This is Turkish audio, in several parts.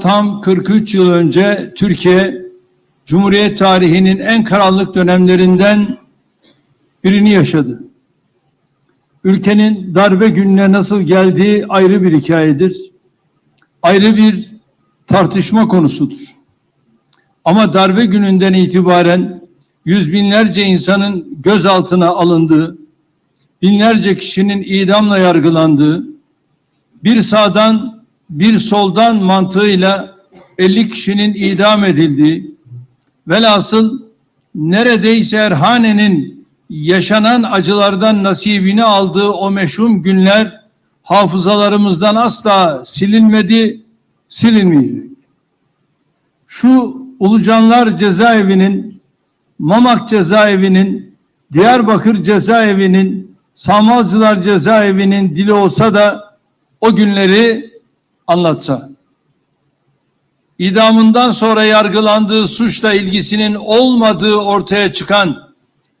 Tam 43 yıl önce Türkiye Cumhuriyet tarihinin en karanlık dönemlerinden birini yaşadı. Ülkenin darbe gününe nasıl geldiği ayrı bir hikayedir. Ayrı bir tartışma konusudur. Ama darbe gününden itibaren yüz binlerce insanın gözaltına alındığı, binlerce kişinin idamla yargılandığı, bir sağdan bir soldan mantığıyla 50 kişinin idam edildiği, velhasıl neredeyse Erhane'nin yaşanan acılardan nasibini aldığı o meşhum günler hafızalarımızdan asla silinmedi, silinmeyecek. Şu Ulucanlar cezaevinin, Mamak cezaevinin, Diyarbakır cezaevinin, Samalcılar cezaevinin dili olsa da o günleri anlatsa. İdamından sonra yargılandığı suçla ilgisinin olmadığı ortaya çıkan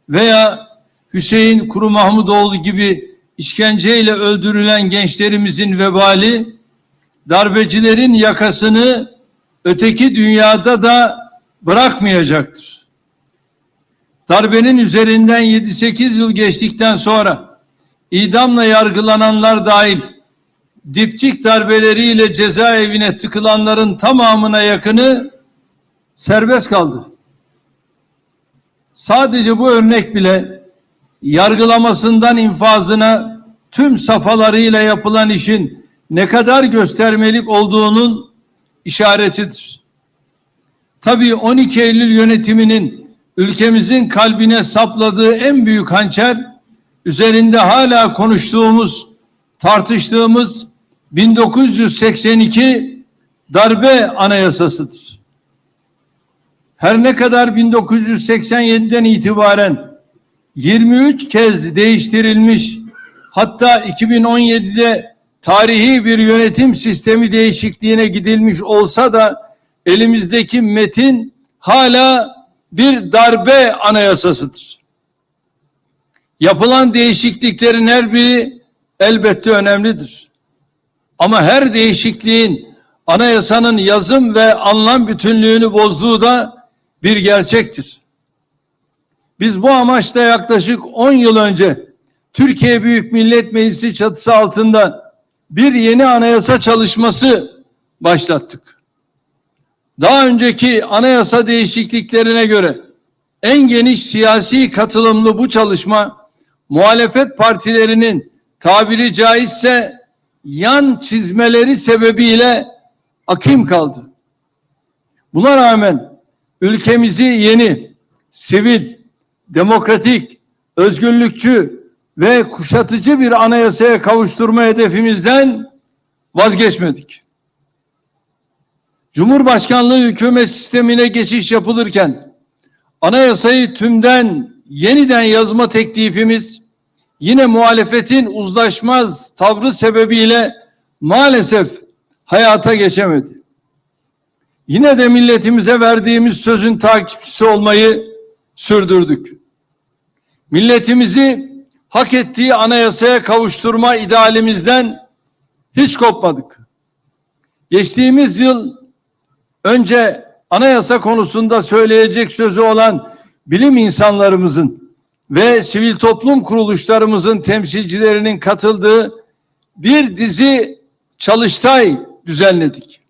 veya Hüseyin Kuru Mahmudoğlu gibi işkenceyle öldürülen gençlerimizin vebali darbecilerin yakasını öteki dünyada da bırakmayacaktır. Darbenin üzerinden 7-8 yıl geçtikten sonra idamla yargılananlar dahil dipçik darbeleriyle cezaevine tıkılanların tamamına yakını serbest kaldı. Sadece bu örnek bile yargılamasından infazına tüm safhalarıyla yapılan işin ne kadar göstermelik olduğunun işaretidir. Tabii 12 Eylül yönetiminin ülkemizin kalbine sapladığı en büyük hançer üzerinde hala konuştuğumuz, tartıştığımız 1982 darbe anayasasıdır. Her ne kadar 1987'den itibaren 23 kez değiştirilmiş hatta 2017'de tarihi bir yönetim sistemi değişikliğine gidilmiş olsa da elimizdeki metin hala bir darbe anayasasıdır. Yapılan değişikliklerin her biri elbette önemlidir. Ama her değişikliğin anayasanın yazım ve anlam bütünlüğünü bozduğu da bir gerçektir. Biz bu amaçla yaklaşık 10 yıl önce Türkiye Büyük Millet Meclisi çatısı altında bir yeni anayasa çalışması başlattık. Daha önceki anayasa değişikliklerine göre en geniş siyasi katılımlı bu çalışma muhalefet partilerinin tabiri caizse yan çizmeleri sebebiyle akim kaldı. Buna rağmen ülkemizi yeni, sivil, demokratik, özgürlükçü ve kuşatıcı bir anayasaya kavuşturma hedefimizden vazgeçmedik. Cumhurbaşkanlığı hükümet sistemine geçiş yapılırken anayasayı tümden yeniden yazma teklifimiz yine muhalefetin uzlaşmaz tavrı sebebiyle maalesef hayata geçemedi. Yine de milletimize verdiğimiz sözün takipçisi olmayı sürdürdük. Milletimizi hak ettiği anayasaya kavuşturma idealimizden hiç kopmadık. Geçtiğimiz yıl önce anayasa konusunda söyleyecek sözü olan bilim insanlarımızın ve sivil toplum kuruluşlarımızın temsilcilerinin katıldığı bir dizi çalıştay düzenledik.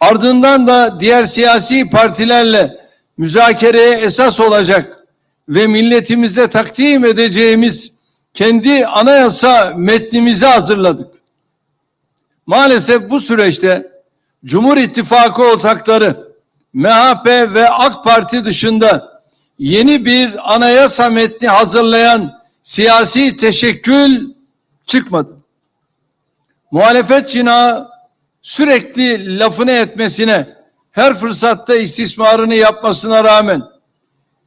Ardından da diğer siyasi partilerle müzakereye esas olacak ve milletimize takdim edeceğimiz kendi anayasa metnimizi hazırladık. Maalesef bu süreçte Cumhur İttifakı ortakları MHP ve AK Parti dışında yeni bir anayasa metni hazırlayan siyasi teşekkül çıkmadı. Muhalefet cinağı sürekli lafını etmesine, her fırsatta istismarını yapmasına rağmen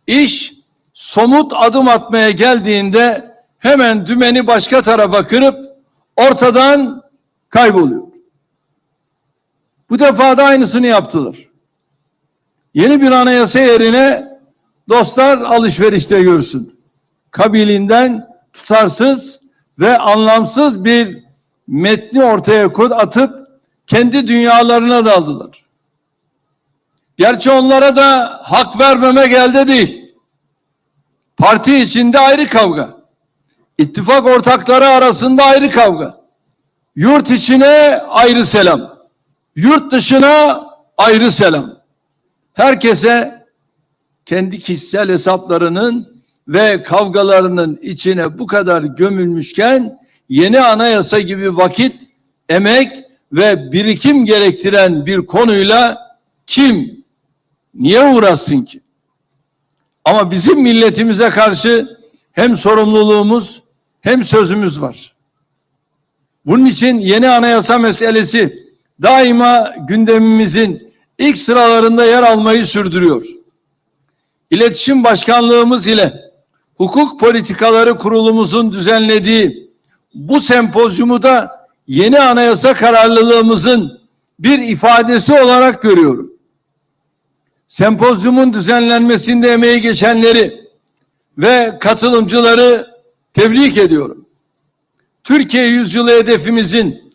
iş somut adım atmaya geldiğinde hemen dümeni başka tarafa kırıp ortadan kayboluyor. Bu defa da aynısını yaptılar. Yeni bir anayasa yerine dostlar alışverişte görsün. Kabilinden tutarsız ve anlamsız bir metni ortaya kod atıp kendi dünyalarına daldılar. Gerçi onlara da hak vermeme geldi değil. Parti içinde ayrı kavga. İttifak ortakları arasında ayrı kavga. Yurt içine ayrı selam. Yurt dışına ayrı selam. Herkese kendi kişisel hesaplarının ve kavgalarının içine bu kadar gömülmüşken yeni anayasa gibi vakit, emek ve birikim gerektiren bir konuyla kim niye uğraşsın ki? Ama bizim milletimize karşı hem sorumluluğumuz hem sözümüz var. Bunun için yeni anayasa meselesi daima gündemimizin ilk sıralarında yer almayı sürdürüyor. İletişim Başkanlığımız ile Hukuk Politikaları Kurulumuzun düzenlediği bu sempozyumu da yeni anayasa kararlılığımızın bir ifadesi olarak görüyorum. Sempozyumun düzenlenmesinde emeği geçenleri ve katılımcıları tebrik ediyorum. Türkiye yüzyılı hedefimizin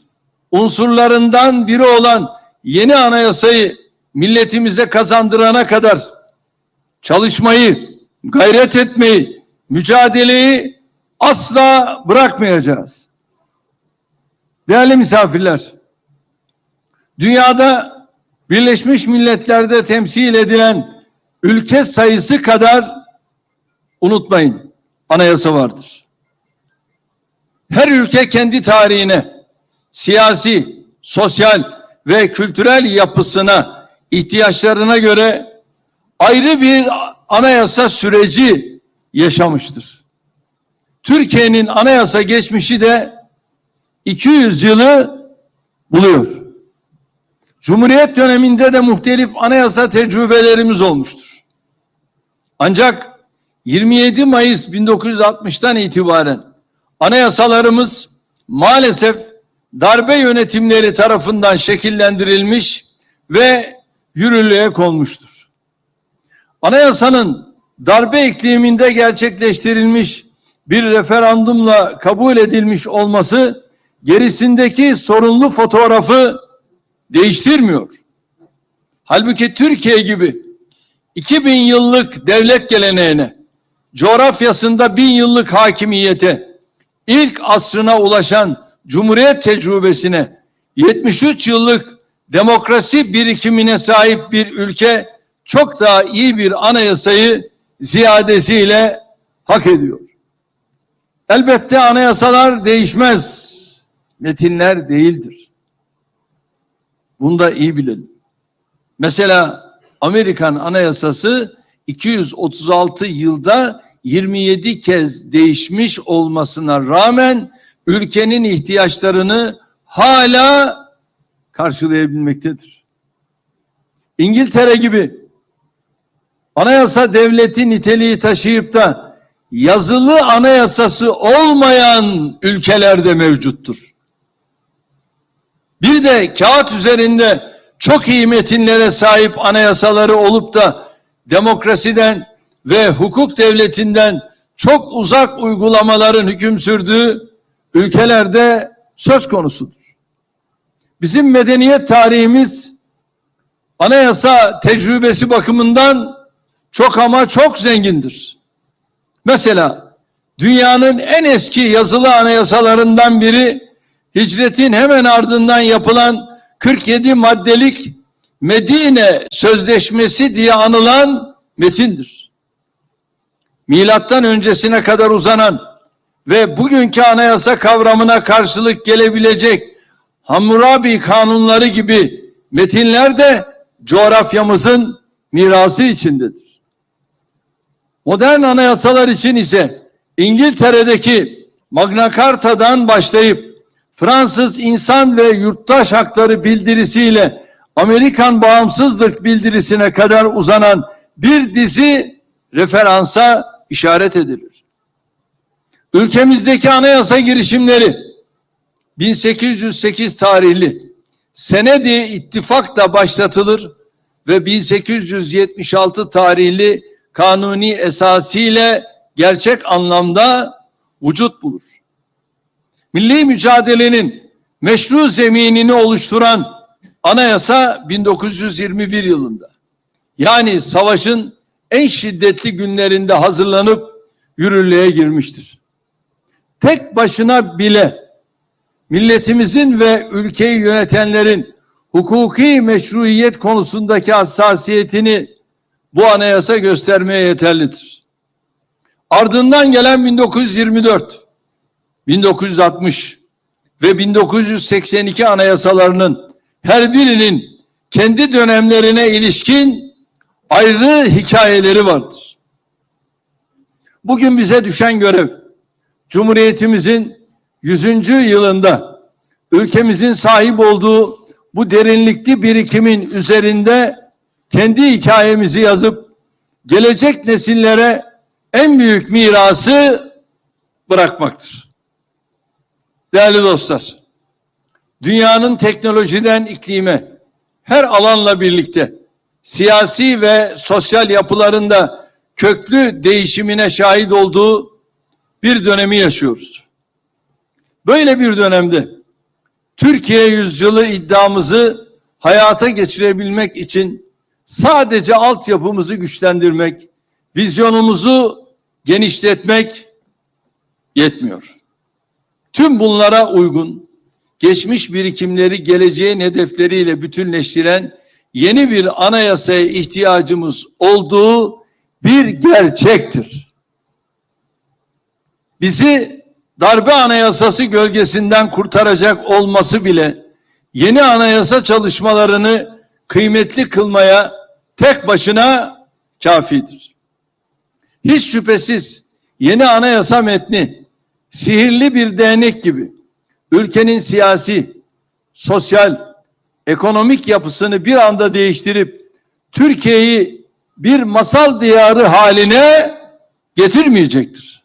unsurlarından biri olan yeni anayasayı milletimize kazandırana kadar çalışmayı, gayret etmeyi, mücadeleyi asla bırakmayacağız. Değerli misafirler, dünyada Birleşmiş Milletler'de temsil edilen ülke sayısı kadar unutmayın anayasa vardır. Her ülke kendi tarihine, siyasi, sosyal ve kültürel yapısına, ihtiyaçlarına göre ayrı bir anayasa süreci yaşamıştır. Türkiye'nin anayasa geçmişi de 200 yılı buluyor. Cumhuriyet döneminde de muhtelif anayasa tecrübelerimiz olmuştur. Ancak 27 Mayıs 1960'tan itibaren anayasalarımız maalesef darbe yönetimleri tarafından şekillendirilmiş ve yürürlüğe konmuştur. Anayasanın darbe ikliminde gerçekleştirilmiş bir referandumla kabul edilmiş olması gerisindeki sorunlu fotoğrafı değiştirmiyor. Halbuki Türkiye gibi 2000 yıllık devlet geleneğine, coğrafyasında bin yıllık hakimiyete, ilk asrına ulaşan Cumhuriyet tecrübesine, 73 yıllık demokrasi birikimine sahip bir ülke çok daha iyi bir anayasayı ziyadesiyle hak ediyor. Elbette anayasalar değişmez, metinler değildir. Bunu da iyi bilelim. Mesela Amerikan Anayasası 236 yılda 27 kez değişmiş olmasına rağmen ülkenin ihtiyaçlarını hala karşılayabilmektedir. İngiltere gibi anayasa devleti niteliği taşıyıp da yazılı anayasası olmayan ülkelerde mevcuttur. Bir de kağıt üzerinde çok iyi metinlere sahip anayasaları olup da demokrasiden ve hukuk devletinden çok uzak uygulamaların hüküm sürdüğü ülkelerde söz konusudur. Bizim medeniyet tarihimiz anayasa tecrübesi bakımından çok ama çok zengindir. Mesela dünyanın en eski yazılı anayasalarından biri hicretin hemen ardından yapılan 47 maddelik Medine Sözleşmesi diye anılan metindir. Milattan öncesine kadar uzanan ve bugünkü anayasa kavramına karşılık gelebilecek Hammurabi kanunları gibi metinler de coğrafyamızın mirası içindedir. Modern anayasalar için ise İngiltere'deki Magna Carta'dan başlayıp Fransız İnsan ve Yurttaş Hakları bildirisiyle Amerikan Bağımsızlık bildirisine kadar uzanan bir dizi referansa işaret edilir. Ülkemizdeki anayasa girişimleri 1808 tarihli senedi ittifakla başlatılır ve 1876 tarihli kanuni esasiyle gerçek anlamda vücut bulur milli mücadelenin meşru zeminini oluşturan Anayasa 1921 yılında. Yani savaşın en şiddetli günlerinde hazırlanıp yürürlüğe girmiştir. Tek başına bile milletimizin ve ülkeyi yönetenlerin hukuki meşruiyet konusundaki hassasiyetini bu anayasa göstermeye yeterlidir. Ardından gelen 1924, 1960 ve 1982 anayasalarının her birinin kendi dönemlerine ilişkin ayrı hikayeleri vardır. Bugün bize düşen görev, Cumhuriyetimizin 100. yılında ülkemizin sahip olduğu bu derinlikli birikimin üzerinde kendi hikayemizi yazıp gelecek nesillere en büyük mirası bırakmaktır. Değerli dostlar, dünyanın teknolojiden iklime her alanla birlikte siyasi ve sosyal yapılarında köklü değişimine şahit olduğu bir dönemi yaşıyoruz. Böyle bir dönemde Türkiye yüzyılı iddiamızı hayata geçirebilmek için sadece altyapımızı güçlendirmek, vizyonumuzu genişletmek yetmiyor. Tüm bunlara uygun geçmiş birikimleri geleceğin hedefleriyle bütünleştiren yeni bir anayasaya ihtiyacımız olduğu bir gerçektir. Bizi darbe anayasası gölgesinden kurtaracak olması bile yeni anayasa çalışmalarını kıymetli kılmaya tek başına kafidir. Hiç şüphesiz yeni anayasa metni sihirli bir değnek gibi ülkenin siyasi, sosyal, ekonomik yapısını bir anda değiştirip Türkiye'yi bir masal diyarı haline getirmeyecektir.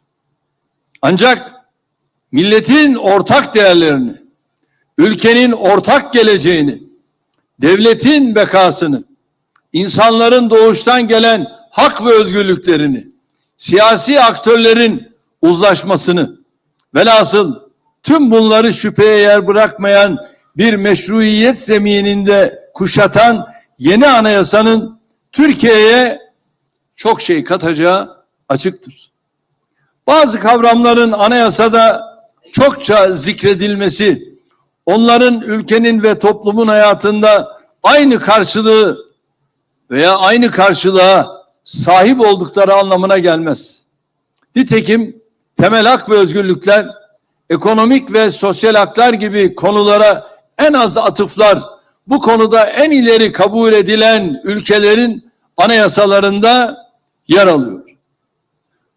Ancak milletin ortak değerlerini, ülkenin ortak geleceğini, devletin bekasını, insanların doğuştan gelen hak ve özgürlüklerini, siyasi aktörlerin uzlaşmasını, velhasıl tüm bunları şüpheye yer bırakmayan bir meşruiyet zemininde kuşatan yeni anayasanın Türkiye'ye çok şey katacağı açıktır. Bazı kavramların anayasada çokça zikredilmesi, onların ülkenin ve toplumun hayatında aynı karşılığı veya aynı karşılığa sahip oldukları anlamına gelmez. Nitekim temel hak ve özgürlükler, ekonomik ve sosyal haklar gibi konulara en az atıflar, bu konuda en ileri kabul edilen ülkelerin anayasalarında yer alıyor.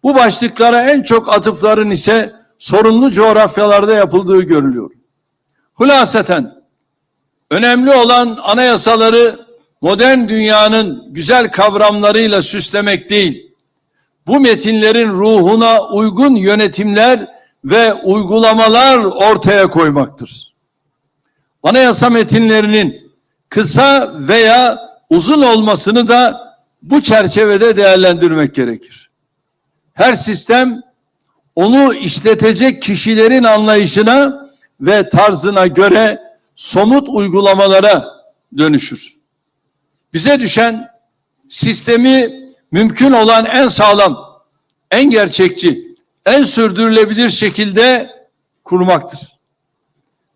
Bu başlıklara en çok atıfların ise sorunlu coğrafyalarda yapıldığı görülüyor. Hulaseten önemli olan anayasaları modern dünyanın güzel kavramlarıyla süslemek değil, bu metinlerin ruhuna uygun yönetimler ve uygulamalar ortaya koymaktır. Anayasa metinlerinin kısa veya uzun olmasını da bu çerçevede değerlendirmek gerekir. Her sistem onu işletecek kişilerin anlayışına ve tarzına göre somut uygulamalara dönüşür. Bize düşen sistemi mümkün olan en sağlam, en gerçekçi, en sürdürülebilir şekilde kurmaktır.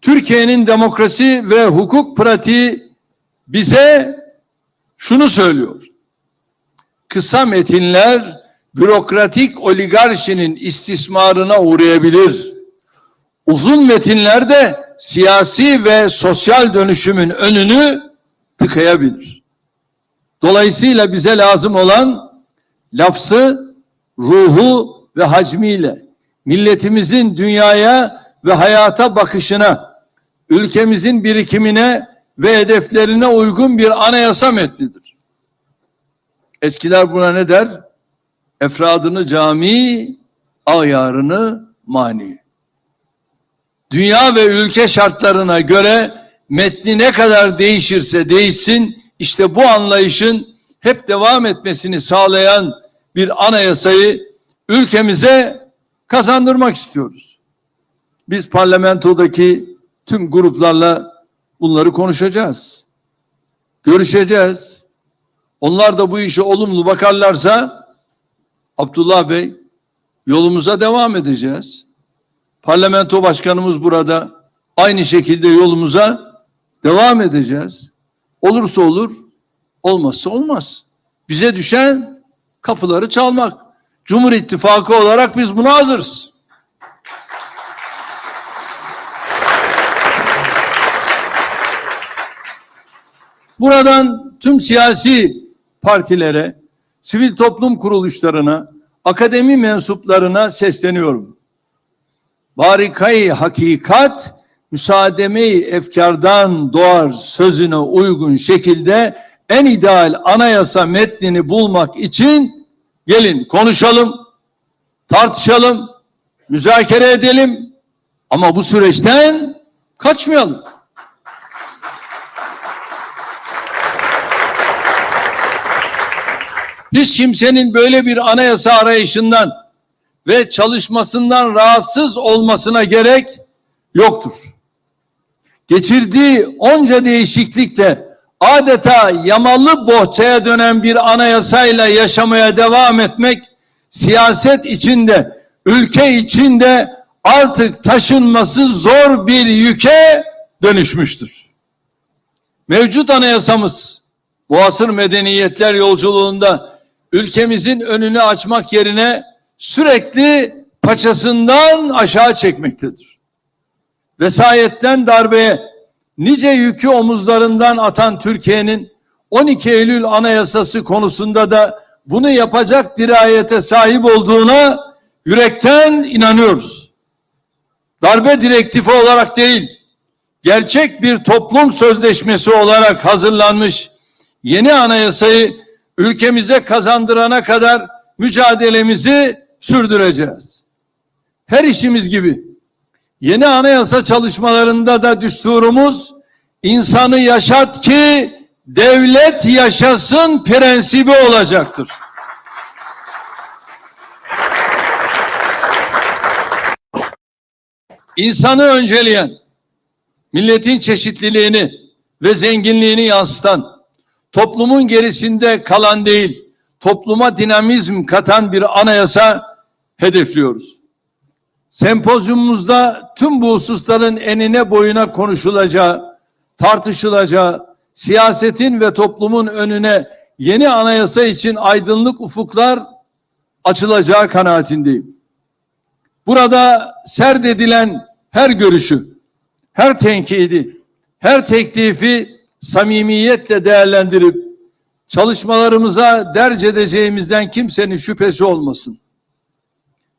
Türkiye'nin demokrasi ve hukuk pratiği bize şunu söylüyor. Kısa metinler bürokratik oligarşinin istismarına uğrayabilir. Uzun metinler de siyasi ve sosyal dönüşümün önünü tıkayabilir. Dolayısıyla bize lazım olan lafzı, ruhu ve hacmiyle milletimizin dünyaya ve hayata bakışına, ülkemizin birikimine ve hedeflerine uygun bir anayasa metnidir. Eskiler buna ne der? Efradını cami, ayarını mani. Dünya ve ülke şartlarına göre metni ne kadar değişirse değişsin, işte bu anlayışın hep devam etmesini sağlayan bir anayasayı ülkemize kazandırmak istiyoruz. Biz parlamentodaki tüm gruplarla bunları konuşacağız. Görüşeceğiz. Onlar da bu işe olumlu bakarlarsa Abdullah Bey yolumuza devam edeceğiz. Parlamento başkanımız burada aynı şekilde yolumuza devam edeceğiz. Olursa olur, olmazsa olmaz. Bize düşen kapıları çalmak. Cumhur İttifakı olarak biz buna hazırız. Buradan tüm siyasi partilere, sivil toplum kuruluşlarına, akademi mensuplarına sesleniyorum. Barikayı hakikat, müsaademe-i efkardan doğar sözüne uygun şekilde en ideal anayasa metnini bulmak için gelin konuşalım, tartışalım, müzakere edelim ama bu süreçten kaçmayalım. Hiç kimsenin böyle bir anayasa arayışından ve çalışmasından rahatsız olmasına gerek yoktur. Geçirdiği onca değişiklikle adeta yamalı bohçaya dönen bir anayasayla yaşamaya devam etmek siyaset içinde, ülke içinde artık taşınması zor bir yüke dönüşmüştür. Mevcut anayasamız bu asır medeniyetler yolculuğunda ülkemizin önünü açmak yerine sürekli paçasından aşağı çekmektedir. Vesayetten darbeye nice yükü omuzlarından atan Türkiye'nin 12 Eylül Anayasası konusunda da bunu yapacak dirayete sahip olduğuna yürekten inanıyoruz. Darbe direktifi olarak değil, gerçek bir toplum sözleşmesi olarak hazırlanmış yeni anayasayı ülkemize kazandırana kadar mücadelemizi sürdüreceğiz. Her işimiz gibi yeni anayasa çalışmalarında da düsturumuz insanı yaşat ki devlet yaşasın prensibi olacaktır. İnsanı önceleyen, milletin çeşitliliğini ve zenginliğini yansıtan, toplumun gerisinde kalan değil, topluma dinamizm katan bir anayasa hedefliyoruz. Sempozyumumuzda tüm bu hususların enine boyuna konuşulacağı, tartışılacağı, siyasetin ve toplumun önüne yeni anayasa için aydınlık ufuklar açılacağı kanaatindeyim. Burada serdedilen her görüşü, her tenkidi, her teklifi samimiyetle değerlendirip çalışmalarımıza derc edeceğimizden kimsenin şüphesi olmasın.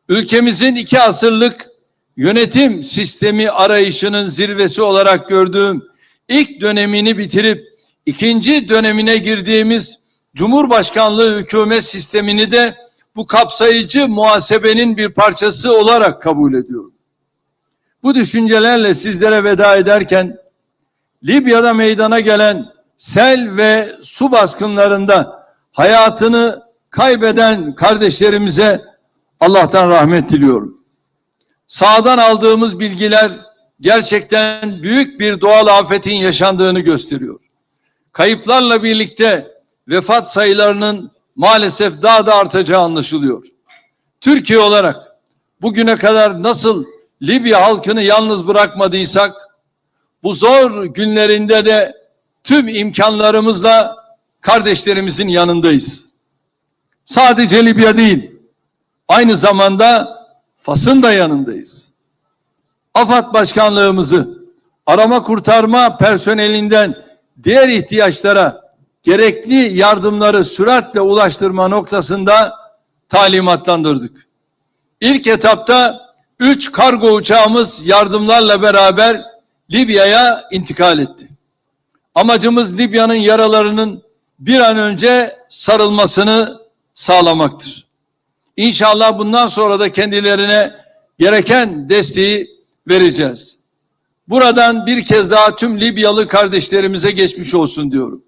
Ülkemizin iki asırlık yönetim sistemi arayışının zirvesi olarak gördüğüm ilk dönemini bitirip ikinci dönemine girdiğimiz Cumhurbaşkanlığı hükümet sistemini de bu kapsayıcı muhasebenin bir parçası olarak kabul ediyorum. Bu düşüncelerle sizlere veda ederken Libya'da meydana gelen sel ve su baskınlarında hayatını kaybeden kardeşlerimize Allah'tan rahmet diliyorum. Sağdan aldığımız bilgiler gerçekten büyük bir doğal afetin yaşandığını gösteriyor. Kayıplarla birlikte vefat sayılarının maalesef daha da artacağı anlaşılıyor. Türkiye olarak bugüne kadar nasıl Libya halkını yalnız bırakmadıysak bu zor günlerinde de tüm imkanlarımızla kardeşlerimizin yanındayız. Sadece Libya değil, aynı zamanda Fas'ın da yanındayız. AFAD başkanlığımızı arama kurtarma personelinden diğer ihtiyaçlara gerekli yardımları süratle ulaştırma noktasında talimatlandırdık. İlk etapta üç kargo uçağımız yardımlarla beraber Libya'ya intikal etti. Amacımız Libya'nın yaralarının bir an önce sarılmasını sağlamaktır. İnşallah bundan sonra da kendilerine gereken desteği vereceğiz. Buradan bir kez daha tüm Libyalı kardeşlerimize geçmiş olsun diyorum.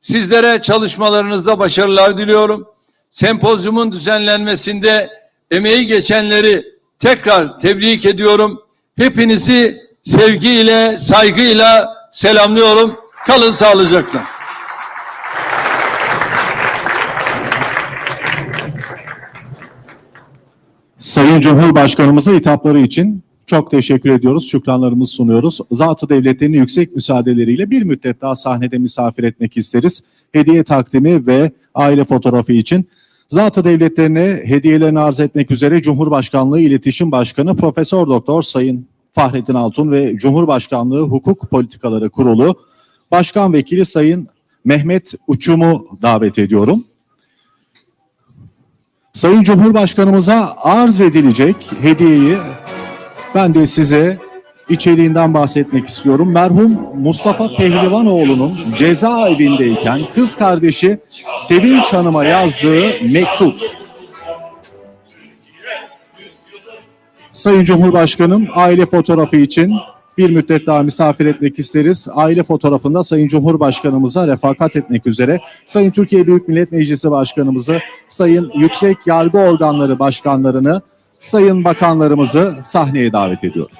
Sizlere çalışmalarınızda başarılar diliyorum. Sempozyumun düzenlenmesinde emeği geçenleri tekrar tebrik ediyorum. Hepinizi sevgiyle, saygıyla selamlıyorum. Kalın sağlıcakla. Sayın Cumhurbaşkanımıza hitapları için çok teşekkür ediyoruz, şükranlarımızı sunuyoruz. Zatı devletlerini yüksek müsaadeleriyle bir müddet daha sahnede misafir etmek isteriz. Hediye takdimi ve aile fotoğrafı için Zatı devletlerine hediyelerini arz etmek üzere Cumhurbaşkanlığı İletişim Başkanı Profesör Doktor Sayın Fahrettin Altun ve Cumhurbaşkanlığı Hukuk Politikaları Kurulu Başkan Vekili Sayın Mehmet Uçum'u davet ediyorum. Sayın Cumhurbaşkanımıza arz edilecek hediyeyi ben de size içeriğinden bahsetmek istiyorum. Merhum Mustafa Pehlivanoğlu'nun cezaevindeyken kız kardeşi Sevinç Hanım'a yazdığı mektup. Sayın Cumhurbaşkanım aile fotoğrafı için bir müddet daha misafir etmek isteriz. Aile fotoğrafında Sayın Cumhurbaşkanımıza refakat etmek üzere Sayın Türkiye Büyük Millet Meclisi Başkanımızı, Sayın Yüksek Yargı Organları Başkanlarını, Sayın Bakanlarımızı sahneye davet ediyorum.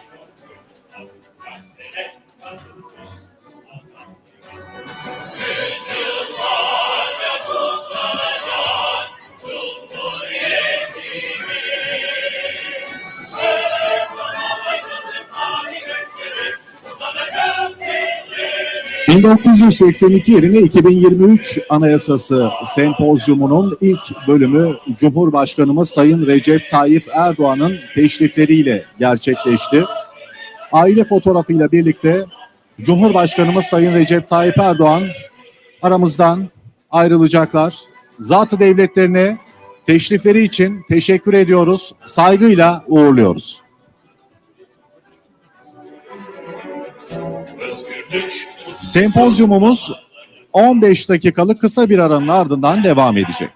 ...1982 yerine 2023 Anayasası Sempozyumu'nun ilk bölümü Cumhurbaşkanımız Sayın Recep Tayyip Erdoğan'ın teşrifleriyle gerçekleşti. Aile fotoğrafıyla birlikte Cumhurbaşkanımız Sayın Recep Tayyip Erdoğan aramızdan ayrılacaklar. Zatı devletlerine teşrifleri için teşekkür ediyoruz. Saygıyla uğurluyoruz. Sempozyumumuz 15 dakikalık kısa bir aranın ardından devam edecek.